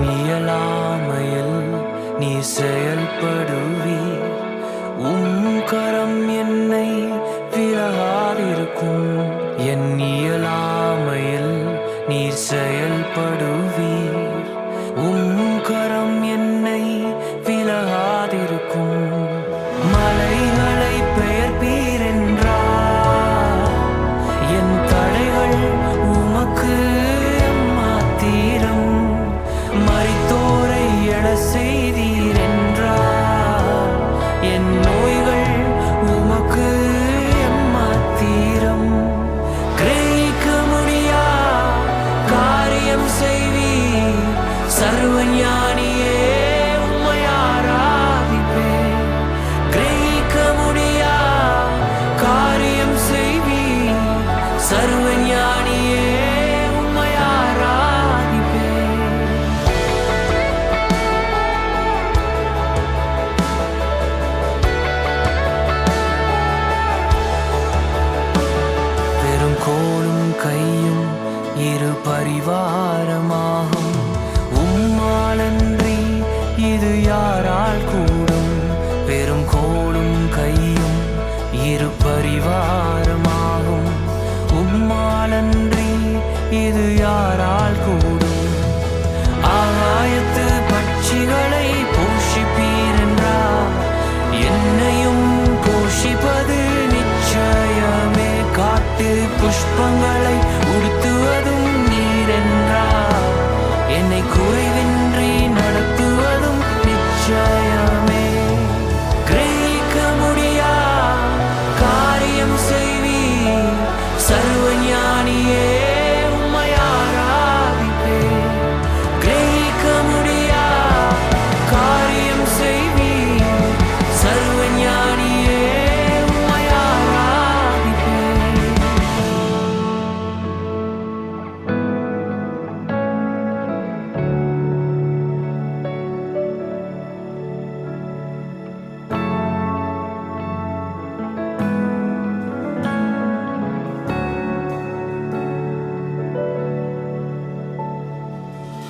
இயலாமையில் நீ செயல்படுவீர். உம் கரம் என்னை விலகாதிருக்கும். என் இயலாமையில் நீ செயல்படு சர்வஞா பரிவாரமாகும். உம்மாலன்றி இது யாரால் கூடும்? ஆகாயத்து பட்சிகளை போஷிப்பீர் என்றா என்னையும் போஷிப்பது நிச்சயமே. காட்டு புஷ்பங்கள்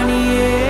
money. Yeah.